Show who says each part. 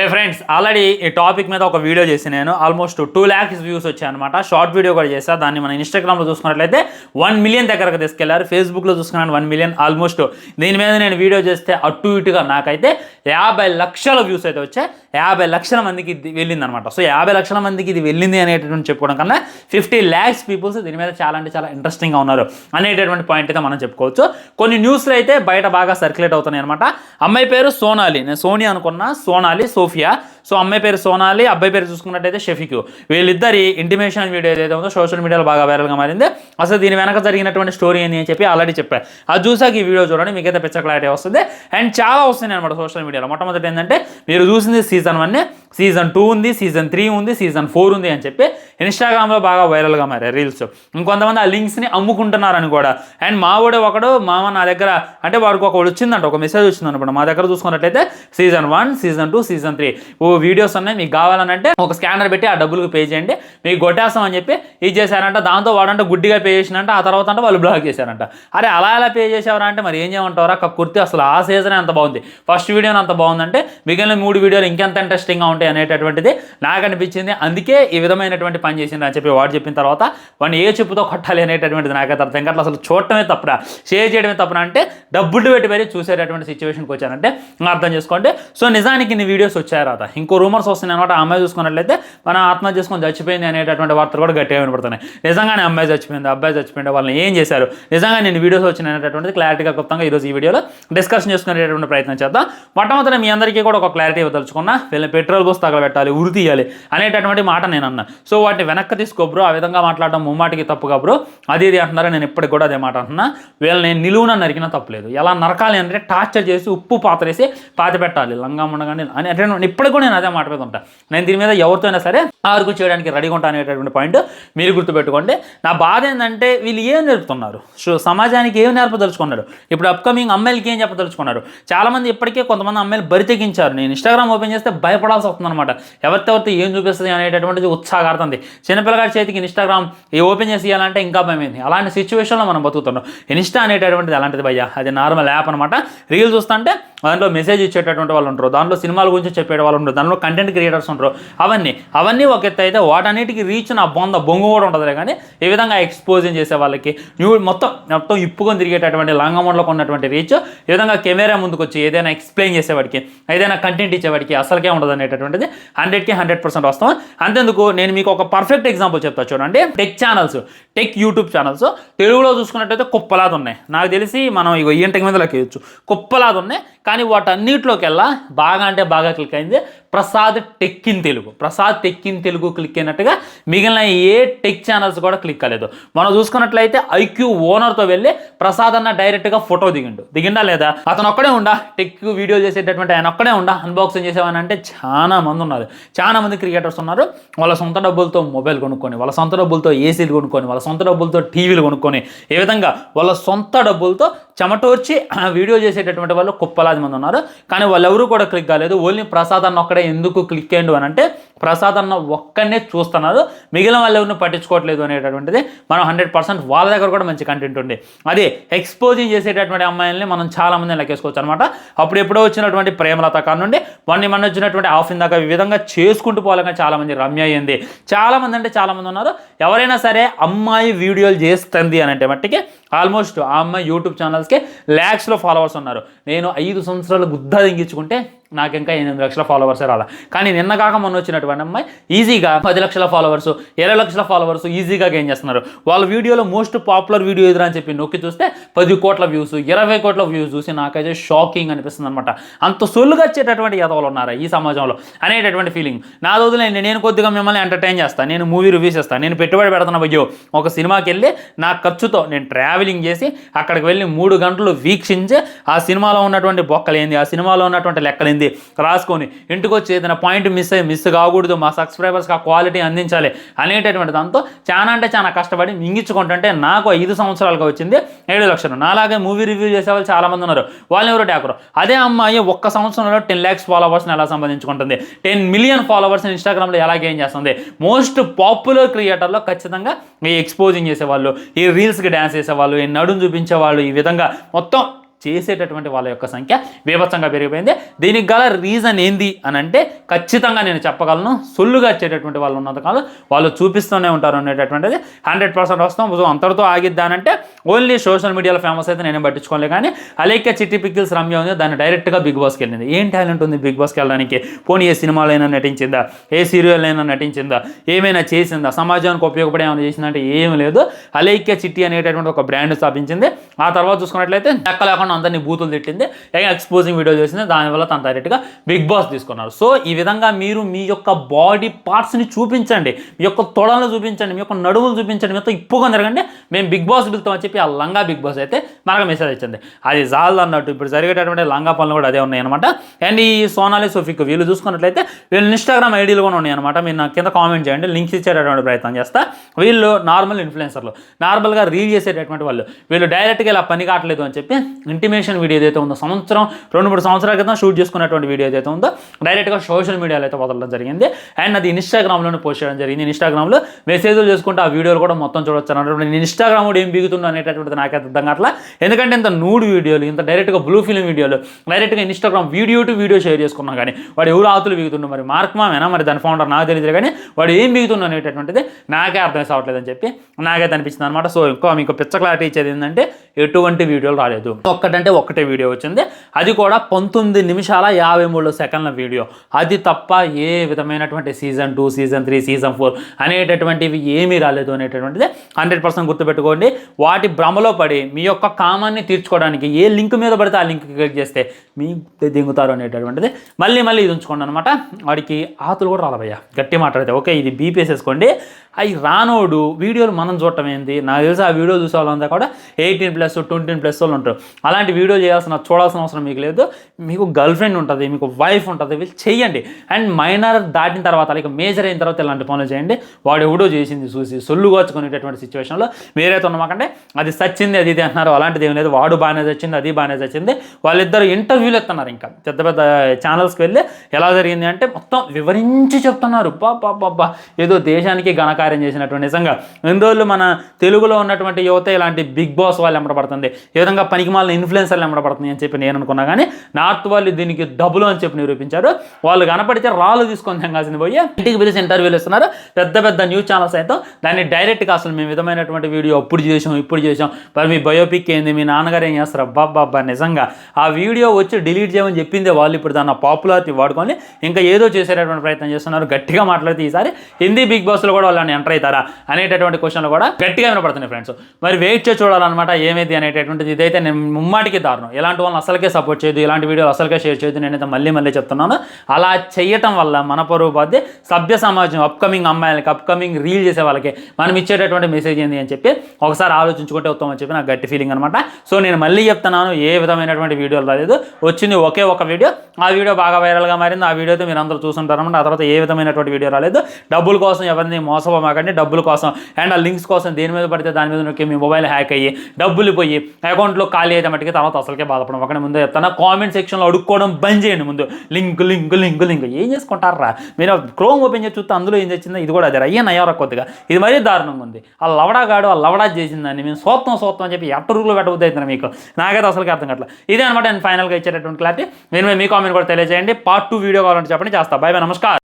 Speaker 1: హే friends already ఈ topic మీద ఒక వీడియో చేసి నేను ఆల్మోస్ట్ టూ ల్యాక్స్ వ్యూస్ వచ్చాయి అనమాట షార్ట్ వీడియో కూడా చేశా దాన్ని మన ఇన్స్టాగ్రామ్లో చూసుకున్నట్లయితే వన్ మిలియన్ దగ్గరకు తీసుకెళ్ళారు. ఫేస్బుక్లో చూసుకున్నాను వన్ మిలియన్ ఆల్మోస్ట్ దీని మీద నేను వీడియో చేస్తే అటు ఇటుగా నాకైతే యాభై లక్షల వ్యూస్ అయితే వచ్చాయి. యాభై లక్షల మందికి ఇది వెళ్ళింది అనమాట సో యాభై లక్షల మందికి ఇది వెళ్ళింది అనేటటువంటి చెప్పుకోవడం కన్నా ఫిఫ్టీ ల్యాక్స్ పీపుల్స్ దీని మీద చాలా అంటే చాలా ఇంట్రెస్టింగ్గా ఉన్నారు అనేటటువంటి పాయింట్ అయితే మనం చెప్పుకోవచ్చు. కొన్ని న్యూస్లు అయితే బయట బాగా సర్క్యులేట్ అవుతున్నాయి అనమాట అమ్మాయి పేరు సోనాలి. నేను సోని అనుకున్నా. సోనాలి సో সুফিয়া సో అమ్మాయి పేరు సోనాలి అబ్బాయి పేరు చూసుకున్నట్టయితే షఫీక్. వీళ్ళిద్దరి ఇంటిమేషన్ వీడియో ఏదైతే ఉందో సోషల్ మీడియాలో బాగా వైరల్గా మారింది. అసలు దీని వెనక జరిగినటువంటి స్టోరీ అని చెప్పి ఆల్రెడీ చెప్పాను అది చూసాక ఈ వీడియో చూడండి మీకైతే పిచ్చ క్లారిటీ వస్తుంది. అండ్ చాలా వస్తున్నాయి అనమాట సోషల్ మీడియాలో మొట్టమొదటి ఏంటంటే మీరు చూసింది సీజన్ వన్ సీజన్ టూ ఉంది సీజన్ త్రీ ఉంది సీజన్ ఫోర్ ఉంది అని చెప్పి ఇన్స్టాగ్రామ్లో బాగా వైరల్గా మారాయి రీల్స్ ఇంకొంతమంది ఆ లింక్స్ని అమ్ముకుంటున్నారని కూడా. అండ్ మావాడే ఒకడు మామ నా దగ్గర అంటే వాడికి ఒక వచ్చిందంట ఒక మెసేజ్ వచ్చింది అనమాట మా దగ్గర చూసుకున్నట్లయితే season one season two season three videos ఉన్నాయి మీకు కావాలనంటే ఒక స్కానర్ పెట్టి ఆ డబ్బులకు పే చేయండి. మీకు కొట్టేస్తాం అని చెప్పి ఇది చేశారంట దాంతో వాడంటే గుడ్డిగా పే చేసినంట ఆ తర్వాత అంటే వాళ్ళు బ్లాక్ చేశారంట. అరే అలా ఎలా పే చేసేవారా అంటే మరి ఏం చేయమంటారా కుర్తి అసలు ఆ సీజన్ ఎంత బాగుంది. ఫస్ట్ వీడియో అంత బాగుందంటే మిగిలిన మూడు వీడియోలు ఇంకెంత ఇంట్రెస్టింగ్గా ఉంటాయి అనేటటువంటిది నాకు అనిపించింది. అందుకే ఈ విధమైనటువంటి పని చేసింది అని చెప్పి వాడు చెప్పిన తర్వాత వాడిని ఏ చెప్పుతో కొట్టాలి అనేటటువంటిది నాకైతే అర్థం కావట్లేదు. అసలు చూడటమే తప్పరా. షేర్ చేయడమే తప్పురా అంటే డబ్బులు పెట్టి మరీ చూసేటటువంటి సిచ్యువేషన్కి వచ్చానంటే అర్థం చేసుకోండి. సో నిజానికి ఇన్ని వీడియోస్ వచ్చాయి ఇంకో రూమర్స్ వస్తున్నాయి అనమాట ఆ అమ్మాయి చూసుకున్నట్లయితే మన ఆత్మహత్య చేసుకొని చచ్చిపోయింది అనేటటువంటి వార్తలు కూడా గట్టిగా వినపడుతున్నాయి. నిజంగానే అమ్మాయి చచ్చిపోయింది అబ్బాయి చచ్చిపోయింది వాళ్ళని ఏం చేశారు? నిజంగా నేను వీడియోస్ వచ్చిన అనేటటువంటిది క్లారిటీగా క్లుప్తంగా ఈరోజు ఈ వీడియోలో డిస్కషన్ చేసుకునేటటువంటి ప్రయత్నం చేద్దాం. మొట్టమొదటి మీ అందరికీ కూడా ఒక క్లారిటీ ఇవ్వదలుచుకున్నా వీళ్ళని పెట్రోల్ బోస్ తగలబెట్టాలి ఉరి తీయాలి అనేటటువంటి మాట నేను అన్నా. సో వాటిని వెనక్కి తీసుకోబ్రో ఆ విధంగా మాట్లాడడం ముమ్మాటికి తప్పుగా బ్రో అది ఇది అంటున్నారు నేను ఇప్పటికి కూడా అదే మాట అంటున్నా. వీళ్ళని నిలువున నరికినా తప్పలేదు ఎలా నరకాలి అంటే టార్చర్ చేసి ఉప్పు పాతరేసి పాతి పెట్టాలి లంగా ఉండగానే అని అంటే నేను ఇప్పటికి కూడా నేను అదే మాట మీద ఉంటాను నేను దీని మీద ఎవరితో అయినా సరే ఆర్గు చేయడానికి రెడీగా ఉంటాను అనేటటువంటి పాయింట్ మీరు గుర్తుపెట్టుకోండి. నా బాధ ఏంటంటే వీళ్ళు ఏం నేర్పుతున్నారు? సో సమాజానికి ఏం నేర్పదలుచుకున్నారు? ఇప్పుడు అప్కమింగ్ అమ్మాయిలకి ఏం చెప్పదలుచుకున్నారు? చాలామంది ఇప్పటికే కొంతమంది అమ్మాయిలు బరి తెగించారు. నేను ఇన్స్టాగ్రామ్ ఓపెన్ చేస్తే భయపడాల్సి వస్తుందన్నమాట. ఎవరితో ఏం చూపిస్తుంది అనేటటువంటిది ఉత్సాహపడుతుంది చిన్నపిల్లగాడి చేతికి ఇన్స్టాగ్రామ్ ఏ ఓపెన్ చేసి ఇవ్వాలంటే ఇంకా భయమైంది. అలాంటి సిచ్యువేషన్లో మనం బతుకుతున్నాం. ఇన్స్టా అనేటటువంటిది అలాంటిది భయ్యా. అది నార్మల్ యాప్ అనమాట రీల్స్ చూస్తుంటే దాంట్లో మెసేజ్ ఇచ్చేటటువంటి వాళ్ళు ఉంటారు. దాంట్లో సినిమాల గురించి చెప్పే వాళ్ళు ఉంటారు. దాంట్లో కంటెంట్ క్రియేటర్స్ ఉంటారు. అవన్నీ అవన్నీ ఒక ఎత్తు అయితే వాటన్నిటికీ రీచ్ నా బొంద బొంగు కూడా ఉంటుంది కానీ ఈ విధంగా ఎక్స్పోజింగ్ చేసే వాళ్ళకి న్యూ మొత్తం మొత్తం ఇప్పుకొని తిరిగేటటువంటి లంగమండలో ఉన్నటువంటి రీచ్ ఈ విధంగా కెమెరా ముందుకు వచ్చి ఏదైనా ఎక్స్ప్లెయిన్ చేసేవాడికి ఏదైనా కంటెంట్ ఇచ్చేవాడికి అసలుకే ఉండదు అనేటటువంటిది హండ్రెడ్కి హండ్రెడ్ పర్సెంట్ వస్తాం అంతేందుకు నేను మీకు ఒక పర్ఫెక్ట్ ఎగ్జాంపుల్ చెప్తా చూడండి. Tech channels tech YouTube channels తెలుగులో చూసుకున్నట్టయితే కుప్పలాది ఉన్నాయి నాకు తెలిసి మనం ఇక ఈ ఇంటికి మీద లెక్కేయచ్చు కుప్పలాది ఉన్నాయి కానీ వాటన్నిటిలోకెల్లా బాగా అంటే బాగా క్లిక్ అయింది. Prasad tech in Telugu. Prasad tech in Telugu click అయినట్టుగా మిగిలిన ఏ టెక్ ఛానల్స్ కూడా క్లిక్ కాలేదు. మనం చూసుకున్నట్లయితే ఐక్యూ ఓనర్తో వెళ్ళి ప్రసాద్ అన్న డైరెక్ట్గా ఫోటో దిగిండు. దిగిండా లేదా? అతను ఒక్కడే ఉండా? టెక్ వీడియో చేసేటటువంటి ఆయన ఒక్కడే ఉండా? అన్బాక్సింగ్ చేసేవాని అంటే చాలా మంది ఉన్నారు. చాలా మంది క్రికెటర్స్ ఉన్నారు. వాళ్ళ సొంత డబ్బులతో మొబైల్ కొనుక్కొని వాళ్ళ సొంత డబ్బులతో ఏసీలు కొనుక్కొని వాళ్ళ సొంత డబ్బులతో టీవీలు కొనుక్కొని ఏ విధంగా వాళ్ళ సొంత డబ్బులతో చెమటోర్చి ఆ వీడియో చేసేటటువంటి వాళ్ళు కుప్పలాది మంది ఉన్నారు. కానీ వాళ్ళెవరూ కూడా క్లిక్ కాలేదు. ఓన్లీ ప్రసాద్ అన్న ఒక్కడే ఎందుకు క్లిక్ అయ్యండు అని అంటే ప్రసాద్ అన్న ఒక్కనే చూస్తున్నారు మిగిలిన వాళ్ళు ఎవరిని పట్టించుకోవట్లేదు అనేటటువంటిది మనం హండ్రెడ్ పర్సెంట్ వాళ్ళ దగ్గర కూడా మంచి కంటెంట్ ఉంది అదే ఎక్స్పోజింగ్ చేసేటటువంటి అమ్మాయిల్ని మనం చాలా మంది లెక్కేసుకోవచ్చు అనమాట అప్పుడు ఎప్పుడో వచ్చినటువంటి ప్రేమలత కానుండి మొన్న మన వచ్చినటువంటి ఆఫ్ దాకా ఈ విధంగా చేసుకుంటూ పోవాలని చాలా మంది రమ్య అయ్యింది. చాలా మంది అంటే చాలా మంది ఉన్నారు. ఎవరైనా సరే అమ్మాయి వీడియోలు చేస్తుంది అని అంటే మట్టికి ఆల్మోస్ట్ ఆ అమ్మాయి యూట్యూబ్ ఛానల్స్కి ల్యాక్స్లో ఫాలోవర్స్ ఉన్నారు. నేను ఐదు సంవత్సరాలు గుద్ద దింగించుకుంటే నాకు ఇంకా ఎనిమిది లక్షల ఫాలోవర్స్ రాలా. కానీ నిన్న కాక మొన్న వచ్చినటువంటి అమ్మాయి ఈజీగా పది లక్షల ఫాలోవర్స్ ఇరవై లక్షల ఫాలోవర్స్ ఈజీగా గెయిన్ చేస్తున్నారు. వాళ్ళ వీడియోలో మోస్ట్ పాపులర్ వీడియో ఎదురు అని చెప్పి నొక్కి చూస్తే పది కోట్ల వ్యూస్ ఇరవై కోట్ల వ్యూస్ చూసి నాకైతే షాకింగ్ అనిపిస్తుంది అనమాట అంత సొల్లుగా వచ్చేటటువంటి యథవలు ఉన్నారా ఈ సమాజంలో? అనేటటువంటి ఫీలింగ్ నా వదిలేండి నేను కొద్దిగా మిమ్మల్ని ఎంటర్టైన్ చేస్తాను నేను మూవీ రివ్యూస్ చేస్తాను నేను పెట్టుబడి పెడుతున్న అయ్యో ఒక సినిమాకి వెళ్ళి నా ఖర్చుతో నేను ట్రావెలింగ్ చేసి అక్కడికి వెళ్ళి మూడు గంటలు వీక్షించి ఆ సినిమాలో ఉన్నటువంటి బొక్కలేంది ఆ సినిమాలో ఉన్నటువంటి లెక్కలేంది రాసుకొని ఇంటికి వచ్చి ఏదైనా పాయింట్ మిస్ అయ్యి మిస్ కాకూడదు మా సబ్స్క్రైబర్స్కి ఆ క్వాలిటీ అందించాలి అనేటటువంటి దాంతో చాలా అంటే చాలా కష్టపడి మింగించుకుంటుంటే నాకు ఐదు సంవత్సరాలుగా వచ్చింది ఏడు లక్షలు. నాలాగే మూవీ రివ్యూ చేసే వాళ్ళు ఉన్నారు. వాళ్ళు ఎవరు ట్యాకరు అదే అమ్మాయి ఒక్క సంవత్సరంలో టెన్ ల్యాక్స్ ఫాలోవర్స్ని ఎలా సంపాదించుకుంటుంది? టెన్ మిలియన్ ఫాలోవర్స్ ఇన్స్టాగ్రామ్లో ఎలా గెయిన్ చేస్తుంది? మోస్ట్ పాపులర్ క్రియేటర్లో ఖచ్చితంగా ఈ ఎక్స్పోజింగ్ చేసేవాళ్ళు ఈ రీల్స్కి డ్యాన్స్ చేసేవాళ్ళు ఈ నడుము చూపించేవాళ్ళు ఈ విధంగా మొత్తం చేసేటటువంటి వాళ్ళ యొక్క సంఖ్య బీభత్సంగా పెరిగిపోయింది. దీనికి గల రీజన్ ఏంది అని అంటే ఖచ్చితంగా నేను చెప్పగలను సొల్లుగా వచ్చేటటువంటి వాళ్ళు ఉన్నంతకాలం వాళ్ళు చూపిస్తూనే ఉంటారు అనేటటువంటిది హండ్రెడ్ పర్సెంట్ వస్తాం. అంతటితో ఆగిద్దానంటే ఓన్లీ సోషల్ మీడియాలో ఫేమస్ అయితే నేను పట్టించుకోలే కానీ అలేఖ్య చిట్టి పిక్కిల్స్ రమ్య ఉంది. దాన్ని డైరెక్ట్గా బిగ్ బాస్కి వెళ్ళింది. ఏం టాలెంట్ ఉంది బిగ్ బాస్కి వెళ్ళడానికి? పోనీ ఏ సినిమాలైనా అయినా నటించిందా? ఏ సీరియల్ అయినా నటించిందా? ఏమైనా చేసిందా? సమాజానికి ఉపయోగపడే ఏమైనా చేసిందంటే ఏం లేదు. అలేఖ్య చిట్టి అనేటటువంటి ఒక బ్రాండ్ స్థాపించింది. ఆ తర్వాత చూసుకున్నట్లయితే లెక్క లేకుండా అందరినీ బూతులు తిట్టింది. ఎక్స్పోజింగ్ వీడియో చేసింది. దానివల్ల తను డైరెక్ట్గా బిగ్ బాస్ తీసుకున్నారు సో ఈ విధంగా మీరు మీ యొక్క బాడీ పార్ట్స్ని చూపించండి. మీ యొక్క తొడలను చూపించండి. మీ యొక్క నడుములు చూపించండి. మీతో ఇప్పుగా జరగండి మేము బిగ్ బాస్ పిలుతామని చెప్పి ఆ లంగా బిగ్ బాస్ అయితే మనకు మెసేజ్ ఇచ్చింది. అది జాల్ అన్నట్టు ఇప్పుడు జరిగేటటువంటి లంగా పనులు కూడా అదే ఉన్నాయి అనమాట అండ్ ఈ సోనాలి సోఫిక్ వీళ్ళు చూసుకున్నట్లయితే వీళ్ళు ఇన్స్టాగ్రామ్ ఐడీలు కూడా ఉన్నాయి అనమాట మీరు నాకు కింద కామెంట్ చేయండి. లింక్స్ ఇచ్చేటటువంటి ప్రయత్నం చేస్తా. వీళ్ళు నార్మల్ ఇన్ఫ్లుయెన్సర్లు నార్మల్గా రీల్ చేసేటటువంటి వాళ్ళు. వీళ్ళు డైరెక్ట్గా ఇలా పని కావట్లేదు అని చెప్పి ఇంటిమేషన్ వీడియో ఏదైతే ఉందో సంవత్సరం రెండు మూడు సంవత్సరాల క్రితం షూట్ చేసుకున్నటువంటి వీడియో ఏదైతే ఉందో డైరెక్ట్గా సోషల్ మీడియాలో అయితే వదలడం జరిగింది. అండ్ అది ఇన్స్టాగ్రామ్లోనే పోస్ట్ చేయడం జరిగింది. ఇన్స్టాగ్రామ్లో మెసేజ్లు చేసుకుంటే ఆ వీడియోలు కూడా మొత్తం చూడొచ్చు అన్నటువంటి నేను ఇన్స్టాగ్రామ్ కూడా ఏం బిగుతుందో అనేటటువంటిది నాకైతే అర్థం కావట్లా. ఎందుకంటే ఇంత నూడ్ వీడియోలు ఇంత డైరెక్ట్గా బ్లూ ఫిల్మ్ వీడియోలు డైరెక్ట్గా Instagram video to video share చేసుకున్నాం కానీ వాడు ఎవరు ఆతులు బిగుతుండో మరి మార్క్ మామేనా మరి దాని ఫౌండర్ నాకు తెలియదు కానీ వాడు ఏం బిగుతుందో అనేటటువంటిది నాకే అర్థం కావట్లేదు అని చెప్పి నాకైతే అనిపించింది అనమాట సో ఇంకా మీకు పిచ్చ క్లారిటీ ఇచ్చేది ఏంటంటే ఎటువంటి వీడియోలు రాలేదు. ఒక్క ఒక్కటంటే ఒక్కటే వీడియో వచ్చింది. అది కూడా పంతొమ్మిది నిమిషాల యాభై మూడు సెకండ్ల వీడియో. అది తప్ప ఏ విధమైనటువంటి season two season three season four అనేటటువంటివి ఏమీ రాలేదు అనేటటువంటిది హండ్రెడ్ పర్సెంట్ గుర్తుపెట్టుకోండి. వాటి భ్రమలో పడి మీ యొక్క కామాన్ని తీర్చుకోవడానికి ఏ లింక్ మీద పడితే ఆ లింక్ క్లిక్ చేస్తే మీ దింగుతారు అనేటటువంటిది. మళ్ళీ మళ్ళీ ఇది ఉంచుకోండి అనమాట వాడికి ఆతులు కూడా రాలబయ్యా గట్టి మాట్లాడితే. ఓకే ఇది బీపీఎసేసుకోండి అవి రానోడు వీడియోలు మనం చూడటం ఏంది? నాకు తెలిసి ఆ వీడియో చూసే వాళ్ళంతా కూడా ఎయిటీన్ ప్లస్ ట్వంటీన్ ప్లస్ వాళ్ళు ఉంటారు. అలాంటి వీడియో చేయాల్సిన చూడాల్సిన అవసరం మీకు లేదు. మీకు గర్ల్ ఫ్రెండ్ ఉంటుంది మీకు వైఫ్ ఉంటుంది వీళ్ళు చెయ్యండి. అండ్ మైనర్ దాటిన తర్వాత ఇక మేజర్ అయిన తర్వాత ఇలాంటి పనులు చేయండి. వాడు ఎవడో చేసింది చూసి సొల్లు కోచుకునేటటువంటి సిచ్యువేషన్లో మీరైతే ఉన్నమాకంటే అది సచ్చింది అది ఇది అంటున్నారు అలాంటిది ఏం లేదు. వాడు బాగానే చచ్చింది అది బాగానే చచ్చింది వాళ్ళిద్దరు ఇంటర్వ్యూలు ఎత్తున్నారు ఇంకా. పెద్ద పెద్ద ఛానల్స్కి వెళ్ళి ఎలా జరిగింది అంటే మొత్తం వివరించి చెప్తున్నారు. బాబా బాబా ఏదో దేశానికి గణక ఘనకార్యం చేసినటువంటి నిజంగా ఎన్ని రోజులు మన తెలుగులో ఉన్నటువంటి యువత ఇలాంటి బిగ్ బాస్ వాళ్ళు ఎంబడబడుతుంది ఏ విధంగా పనికిమాలిన ఇన్ఫ్లుయెన్సర్లు ఎంబడబడుతుంది అని చెప్పి నేను అనుకున్నా కానీ నార్త్ వాళ్ళు దీనికి డబ్బులు అని చెప్పి నిరూపించారు. వాళ్ళు కనపడితే రాళ్ళు తీసుకొని తెంగాల్సింది పోయి ఇంటికి పిలిచి ఇంటర్వ్యూలు ఇస్తున్నారు. పెద్ద పెద్ద న్యూస్ ఛానల్స్ అయితే దాన్ని డైరెక్ట్గా అసలు మేము విధమైనటువంటి వీడియో అప్పుడు చేసాం ఇప్పుడు చేసాం. మరి మీ బయోపిక్ ఏంది? మీ నాన్నగారు ఏం చేస్తారు? అబ్బాబ్బాబ్బా నిజంగా. ఆ వీడియో వచ్చి డిలీట్ చేయమని చెప్పిందే వాళ్ళు ఇప్పుడు దాన్ని పాపులారిటీ వాడుకొని ఇంకా ఏదో చేసేటటువంటి ప్రయత్నం చేస్తున్నారు. గట్టిగా మాట్లాడితే ఈసారి హిందీ బిగ్ బాస్లో కూడా వాళ్ళని ఎంటర్ అవుతారా అనేటటువంటి క్వశ్చన్లు కూడా గట్టిగా వినపడుతున్నాయి ఫ్రెండ్స్ మరి వెయిట్ చేసి చూడాలన్నమాట ఏమైంది అనేటటువంటిది. ఇదైతే నేను ముమ్మాటికి దారుణం. ఇలాంటి వాళ్ళని అసలుకే సపోర్ట్ చేయదు ఇలాంటి వీడియో అసలుకే షేర్ చేయదు నేనైతే మళ్ళీ మళ్ళీ చెప్తున్నాను. అలా చేయటం వల్ల మన పరువు బాధ్య సభ్య సమాజం అప్కమింగ్ అమ్మాయిలకి అప్కమింగ్ రీల్ చేసే వాళ్ళకి మనం ఇచ్చేటటువంటి మెసేజ్ ఏంది అని చెప్పి ఒకసారి ఆలోచించుకుంటే ఉత్తమం అని చెప్పి నాకు గట్టి ఫీలింగ్ అనమాట సో నేను మళ్ళీ చెప్తున్నాను ఏ విధమైనటువంటి వీడియోలు రాలేదు. వచ్చింది ఒకే ఒక వీడియో ఆ వీడియో బాగా వైరల్గా మారింది. ఆ వీడియోతో మీరు అందరూ చూస్తుంటారనమాట ఆ తర్వాత ఏ విధమైనటువంటి వీడియో రాలేదు. డబ్బుల కోసం ఎవరిని మోసపోమాకండి డబ్బుల కోసం అండ్ ఆ లింక్స్ కోసం దేని మీద పడితే దాని మీద నొక్కి మీ మొబైల్ హ్యాక్ అయ్యి డబ్బులు పోయి అకౌంట్లో ఖాళీ అయితే మట్టికి తర్వాత అసలుకే బాధపడం ఒకటి ముందు చెప్తాను కామెంట్ సెక్షన్లో అడుక్కోవడం బంద్ చేయండి ముందు. Link link link link. ఏం చేసుకుంటారా? మీరు క్రోమ్ ఓపెన్ చేసి చూస్తే అందులో ఏం చేసిందో ఇది కూడా అదే అయ్యా నయ్యారా కొద్దిగా. ఇది మరీ దారుణంగా ఉంది. ఆ లవడాగాడు ఆ లవడా చేసిందని మేము సోత్వం సోత్వం అని చెప్పి ఎట్ట రూపులు పెట్టబుద్ది అవుతుంది మీకు? నాకైతే అసలుకి అర్థం కావట్లేదు. ఇదే అనమాట నేను ఫైనల్గా ఇచ్చేటటువంటి క్లారిటీ మీరు మీ కామెంట్ కూడా తెలియజేయండి. పార్ట్ టూ వీడియో కావాలంటే చెప్పండి. చేస్తా. బై బాయ్ నమస్కారం.